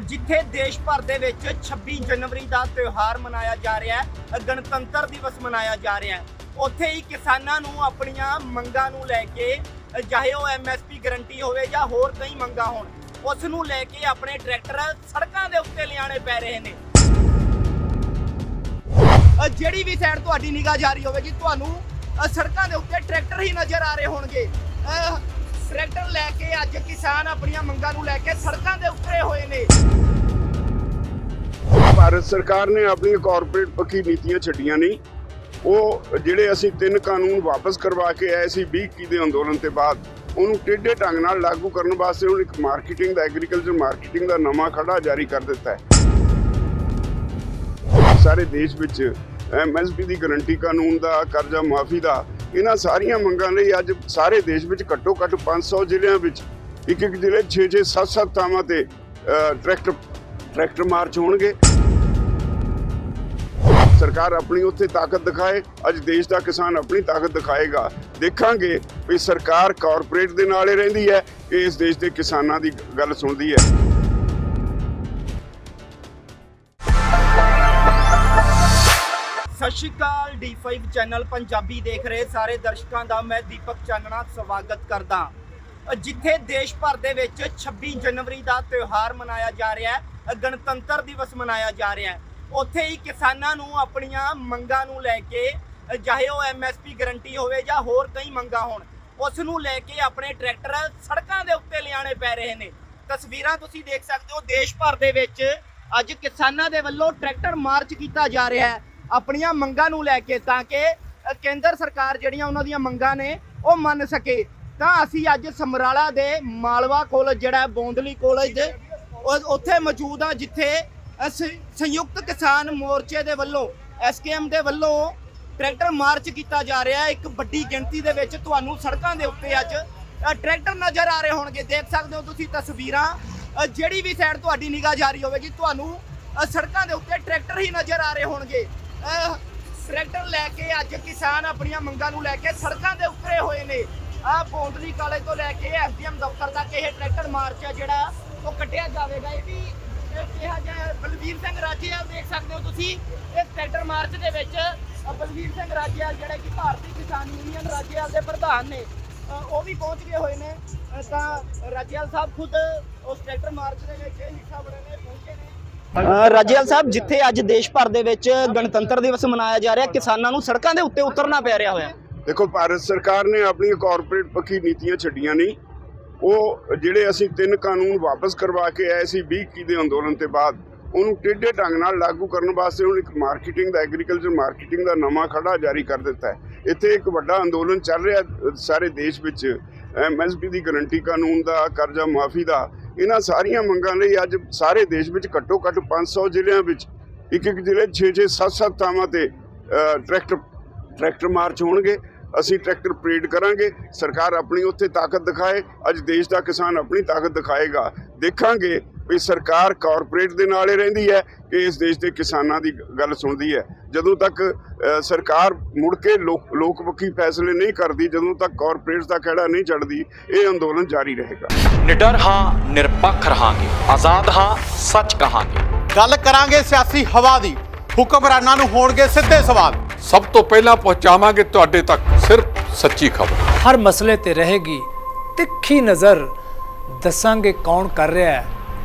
ਜਿੱਥੇ ਦੇਸ਼ ਭਰ ਦੇ ਵਿੱਚ 26 ਜਨਵਰੀ ਦਾ ਤਿਉਹਾਰ ਮਨਾਇਆ ਜਾ ਰਿਹਾ ਹੈ, ਗਣਤੰਤਰ ਦਿਵਸ ਮਨਾਇਆ ਜਾ ਰਿਹਾ ਹੈ, ਉੱਥੇ ਹੀ ਕਿਸਾਨਾਂ ਨੂੰ ਆਪਣੀਆਂ ਮੰਗਾਂ ਨੂੰ ਲੈ ਕੇ, ਚਾਹੇ ਉਹ ਐਮਐਸਪੀ ਗਰੰਟੀ ਹੋਵੇ ਜਾਂ ਹੋਰ ਕਈ ਮੰਗਾਂ ਹੋਣ, ਉਸ ਨੂੰ ਲੈ ਕੇ ਆਪਣੇ ਟਰੈਕਟਰ ਸੜਕਾਂ ਦੇ ਉੱਤੇ ਲਿਆਣੇ ਪੈ ਰਹੇ ਨੇ। ਜਿਹੜੀ ਵੀ ਸਾਈਡ ਤੁਹਾਡੀ ਨਿਗਾਹ ਜਾਰੀ ਹੋਵੇਗੀ, ਤੁਹਾਨੂੰ ਸੜਕਾਂ ਦੇ ਉੱਤੇ ਟਰੈਕਟਰ ਹੀ ਨਜ਼ਰ ਆ ਰਹੇ ਹੋਣਗੇ। ਟਰੈਕਟਰ ਲੈ ਕੇ ਅੱਜ ਕਿਸਾਨ ਆਪਣੀਆਂ ਮੰਗਾਂ ਨੂੰ ਲੈ ਕੇ ਸੜਕਾਂ ਦੇ ਉਤਰੇ ਹੋਏ ਨੇ। ਭਾਰਤ ਸਰਕਾਰ ਨੇ ਆਪਣੀਆਂ ਕਾਰਪੋਰੇਟ ਪੱਖੀ ਨੀਤੀਆਂ ਛੱਡੀਆਂ ਨਹੀਂ। ਉਹ ਜਿਹੜੇ ਅਸੀਂ ਤਿੰਨ ਕਾਨੂੰਨ ਵਾਪਸ ਕਰਵਾ ਕੇ ਆਏ ਸੀ 20 ਦੇ ਅੰਦੋਲਨ ਤੇ ਬਾਅਦ, ਉਹਨੂੰ ਟੇਢੇ ਢੰਗ ਨਾਲ ਲਾਗੂ ਕਰਨ ਵਾਸਤੇ ਉਹਨੇ ਇੱਕ ਮਾਰਕੀਟਿੰਗ ਦਾ ਐਗਰੀਕਲਚਰ ਮਾਰਕੀਟਿੰਗ ਦਾ ਨਵਾਂ ਖੜਾ ਜਾਰੀ ਕਰ ਦਿੱਤਾ ਹੈ। ਸਾਰੇ ਦੇਸ਼ ਵਿੱਚ ਐਮਐਸਪੀ ਦੀ ਗਾਰੰਟੀ ਕਾਨੂੰਨ ਦਾ, ਕਰਜ਼ਾ ਮਾਫੀ ਦਾ ਇਹਨਾਂ ਸਾਰੀਆਂ ਮੰਗਾਂ ਲਈ ਅੱਜ ਸਾਰੇ ਦੇਸ਼ ਵਿੱਚ ਘੱਟੋ ਘੱਟ 500 ਜ਼ਿਲ੍ਹਿਆਂ ਵਿੱਚ ਇੱਕ ਇੱਕ ਜ਼ਿਲ੍ਹੇ 6 6 7 7 ਥਾਵਾਂ ਤੇ ਟਰੈਕਟਰ ਟਰੈਕਟਰ ਮਾਰਚ ਹੋਣਗੇ। ਸਰਕਾਰ ਆਪਣੀ ਉੱਥੇ ਤਾਕਤ ਦਿਖਾਏ, ਅੱਜ ਦੇਸ਼ ਦਾ ਕਿਸਾਨ ਆਪਣੀ ਤਾਕਤ ਦਿਖਾਏਗਾ। ਦੇਖਾਂਗੇ ਵੀ ਸਰਕਾਰ ਕਾਰਪੋਰੇਟ ਦੇ ਨਾਲ ਨਾਲੇ ਰਹਿੰਦੀ ਹੈ ਕਿ ਇਸ ਦੇਸ਼ ਦੇ ਕਿਸਾਨਾਂ ਦੀ ਗੱਲ ਸੁਣਦੀ ਹੈ। ਸਤਿ ਸ਼੍ਰੀ ਅਕਾਲ, D5 ਚੈਨਲ ਪੰਜਾਬੀ ਦੇਖ ਰਹੇ ਸਾਰੇ ਦਰਸ਼ਕਾਂ ਦਾ ਮੈਂ ਦੀਪਕ ਚਾਨਣਾ ਸਵਾਗਤ ਕਰਦਾ। ਜਿੱਥੇ ਦੇਸ਼ ਭਰ ਦੇ ਵਿੱਚ 26 ਜਨਵਰੀ ਦਾ ਤਿਉਹਾਰ ਮਨਾਇਆ ਜਾ ਰਿਹਾ ਹੈ, ਗਣਤੰਤਰ ਦਿਵਸ ਮਨਾਇਆ ਜਾ ਰਿਹਾ ਹੈ। ਉੱਥੇ ਹੀ ਕਿਸਾਨਾਂ ਨੂੰ ਆਪਣੀਆਂ ਮੰਗਾਂ ਨੂੰ ਲੈ ਕੇ ਚਾਹੇ ਉਹ ਐਮਐਸਪੀ ਗਰੰਟੀ ਹੋਵੇ ਜਾਂ ਹੋਰ ਕਈ ਮੰਗਾਂ ਹੋਣ, ਉਸ ਨੂੰ ਲੈ ਕੇ ਆਪਣੇ ਟਰੈਕਟਰ ਸੜਕਾਂ ਦੇ ਉੱਤੇ ਲਿਆਣੇ ਪੈ ਰਹੇ ਨੇ। ਤਸਵੀਰਾਂ ਤੁਸੀਂ ਦੇਖ ਸਕਦੇ ਹੋ, ਦੇਸ਼ ਭਰ ਦੇ ਵਿੱਚ ਅੱਜ ਕਿਸਾਨਾਂ ਦੇ ਵੱਲੋਂ ਟਰੈਕਟਰ ਮਾਰਚ ਕੀਤਾ ਜਾ ਰਿਹਾ ਹੈ। ਆਪਣੀਆਂ ਮੰਗਾਂ ਨੂੰ ਲੈ ਕੇ ਤਾਂ ਕਿ ਕੇਂਦਰ ਸਰਕਾਰ ਜਿਹੜੀਆਂ ਉਹਨਾਂ ਦੀਆਂ ਮੰਗਾਂ ਨੇ ਉਹ ਮੰਨ ਸਕੇ। ਤਾਂ ਅਸੀਂ ਅੱਜ ਸਮਰਾਲਾ ਦੇ ਮਾਲਵਾ ਕਾਲਜ ਜਿਹੜਾ ਹੈ, ਬੋਂਦਲੀ ਕਾਲਜ ਦੇ ਉਹ- ਉੱਥੇ ਮੌਜੂਦ ਆ ਜਿੱਥੇ ਸੰਯੁਕਤ ਕਿਸਾਨ ਮੋਰਚੇ ਦੇ ਵੱਲੋਂ ਐਸਕੇਐਮ ਦੇ ਵੱਲੋਂ ਟਰੈਕਟਰ ਮਾਰਚ ਕੀਤਾ ਜਾ ਰਿਹਾ ਹੈ। ਇੱਕ ਵੱਡੀ ਗਿਣਤੀ ਦੇ ਵਿੱਚ ਤੁਹਾਨੂੰ ਸੜਕਾਂ ਦੇ ਉੱਤੇ ਅੱਜ ਟਰੈਕਟਰ ਨਜ਼ਰ ਆ ਰਹੇ ਹੋਣਗੇ। ਦੇਖ ਸਕਦੇ ਹੋ ਤੁਸੀਂ ਤਸਵੀਰਾਂ। ਜਿਹੜੀ ਵੀ ਸਾਈਡ ਤੁਹਾਡੀ ਨਿਗਾਹ ਜਾਰੀ ਹੋਵੇਗੀ ਤੁਹਾਨੂੰ ਸੜਕਾਂ ਦੇ ਉੱਤੇ ਟਰੈਕਟਰ ਹੀ ਨਜ਼ਰ ਆ ਰਹੇ ਹੋਣਗੇ। ਟਰੈਕਟਰ ਲੈ ਕੇ ਅੱਜ ਕਿਸਾਨ ਆਪਣੀਆਂ ਮੰਗਾਂ ਨੂੰ ਲੈ ਕੇ ਸੜਕਾਂ ਦੇ ਉਤਰੇ ਹੋਏ ਨੇ। ਆ ਬੋਂਦਲੀ ਕਾਲਜ ਤੋਂ ਲੈ ਕੇ ਐਸਡੀਐਮ ਦਫ਼ਤਰ ਤੱਕ ਇਹ ਟਰੈਕਟਰ ਮਾਰਚ ਹੈ ਜਿਹੜਾ ਉਹ ਕੱਢਿਆ ਜਾਵੇਗਾ। ਇਹ ਵੀ ਕਿਹਾ ਜਾ ਬਲਵੀਰ ਸਿੰਘ ਰਾਜੇਵਾਲ ਦੇਖ ਸਕਦੇ ਹੋ ਤੁਸੀਂ ਇਸ ਟਰੈਕਟਰ ਮਾਰਚ ਦੇ ਵਿੱਚ ਅ, ਬਲਵੀਰ ਸਿੰਘ ਰਾਜੇਵਾਲ ਜਿਹੜੇ ਕਿ ਭਾਰਤੀ ਕਿਸਾਨ ਯੂਨੀਅਨ ਰਾਜੇਵਾਲ ਦੇ ਪ੍ਰਧਾਨ ਨੇ ਉਹ ਵੀ ਪਹੁੰਚ ਗਏ ਹੋਏ ਨੇ। ਤਾਂ ਰਾਜੇਵਾਲ ਸਾਹਿਬ ਖੁਦ ਉਸ ਟਰੈਕਟਰ ਮਾਰਚ ਦੇ ਵਿੱਚ ਹਿੱਸਾ ਬਣੇ ਨੇ ਪਹੁੰਚੇ ਨੇ। ਰਾਜੇਵਾਲ ਸਾਹਿਬ, ਜਿੱਥੇ ਅੱਜ ਦੇਸ਼ ਭਰ ਦੇ ਵਿੱਚ ਗਣਤੰਤਰ ਦਿਵਸ ਮਨਾਇਆ ਜਾ ਰਿਹਾ, ਕਿਸਾਨਾਂ ਨੂੰ ਸੜਕਾਂ ਦੇ ਉੱਤੇ ਉਤਰਨਾ ਪੈ ਰਿਹਾ ਹੋਇਆ। ਦੇਖੋ, ਭਾਰਤ ਸਰਕਾਰ ਨੇ ਆਪਣੀਆਂ ਕਾਰਪੋਰੇਟ ਪੱਖੀ ਨੀਤੀਆਂ ਛੱਡੀਆਂ ਨਹੀਂ। ਉਹ ਜਿਹੜੇ ਅਸੀਂ ਤਿੰਨ ਕਾਨੂੰਨ ਵਾਪਸ ਕਰਵਾ ਕੇ ਆਏ ਸੀ 20 ਕੀ ਦੇ ਅੰਦੋਲਨ ਤੇ ਬਾਅਦ, ਉਹਨੂੰ ਟੇਢੇ ਢੰਗ ਨਾਲ ਲਾਗੂ ਕਰਨ ਵਾਸਤੇ ਹੁਣ ਇੱਕ ਮਾਰਕੀਟਿੰਗ ਦਾ ਐਗਰੀਕਲਚਰ ਮਾਰਕੀਟਿੰਗ ਦਾ ਨਵਾਂ ਖੜਾ ਜਾਰੀ ਕਰ ਦਿੱਤਾ ਹੈ। ਇੱਥੇ ਇੱਕ ਵੱਡਾ ਅੰਦੋਲਨ ਚੱਲ ਰਿਹਾ ਸਾਰੇ ਦੇਸ਼ ਵਿੱਚ ਐਮਐਸਪੀ ਦੀ ਗਾਰੰਟੀ ਕਾਨੂੰਨ ਦਾ, ਕਰਜ਼ਾ ਮਾਫੀ ਦਾ ਇਹਨਾਂ ਸਾਰੀਆਂ ਮੰਗਾਂ ਲਈ ਅੱਜ ਸਾਰੇ ਦੇਸ਼ ਵਿੱਚ ਘੱਟੋ ਘੱਟ 500 ਜ਼ਿਲ੍ਹਿਆਂ ਵਿੱਚ ਇੱਕ ਇੱਕ ਜ਼ਿਲ੍ਹੇ 6 6 7 7 ਥਾਵਾਂ ਤੇ ਟਰੈਕਟਰ ਟਰੈਕਟਰ ਮਾਰਚ ਹੋਣਗੇ। ਅਸੀਂ ਟਰੈਕਟਰ ਪਰੇਡ ਕਰਾਂਗੇ। ਸਰਕਾਰ ਆਪਣੀ ਉੱਥੇ ਤਾਕਤ ਦਿਖਾਏ। ਅੱਜ ਦੇਸ਼ ਦਾ ਕਿਸਾਨ ਆਪਣੀ ਤਾਕਤ ਦਿਖਾਏਗਾ। ਦੇਖਾਂਗੇ ਵੀ ਸਰਕਾਰ ਕਾਰਪੋਰੇਟ ਦੇ ਨਾਲੇ ਰਹਿੰਦੀ ਹੈ ਕਿ ਇਸ ਦੇਸ਼ ਦੇ ਕਿਸਾਨਾਂ ਦੀ ਗੱਲ ਸੁਣਦੀ ਹੈ। ਜਦੋਂ ਤੱਕ ਸਰਕਾਰ ਮੁੜ ਕੇ ਲੋਕ ਲੋਕਪੱਖੀ ਫੈਸਲੇ ਨਹੀਂ ਕਰਦੀ ਜਦੋਂ ਤੱਕ ਕਾਰਪੋਰੇਟਸ ਦਾ ਖਹਿੜਾ ਨਹੀਂ ਚੜਦੀ ਇਹ ਅੰਦੋਲਨ ਜਾਰੀ ਰਹੇਗਾ। ਨਿਡਰ ਹਾਂ ਨਿਰਪੱਖ ਰਹਾਂਗੇ। ਆਜ਼ਾਦ ਹਾਂ ਸੱਚ ਕਹਾਂਗੇ। ਗੱਲ ਕਰਾਂਗੇ ਸਿਆਸੀ ਹਵਾ ਦੀ। ਹੁਕਮਰਾਨਾਂ ਨੂੰ ਹੋਣਗੇ ਸਿੱਧੇ ਸਵਾਲ। ਸਭ ਤੋਂ ਪਹਿਲਾਂ ਪਹੁੰਚਾਵਾਂਗੇ ਤੁਹਾਡੇ ਤੱਕ ਸਿਰਫ ਸੱਚੀ ਖਬਰ। ਹਰ ਮਸਲੇ ਤੇ ਰਹੇਗੀ ਤਿੱਖੀ ਨਜ਼ਰ। ਦੱਸਾਂਗੇ ਕੌਣ ਕਰ ਰਿਹਾ ਹੈ।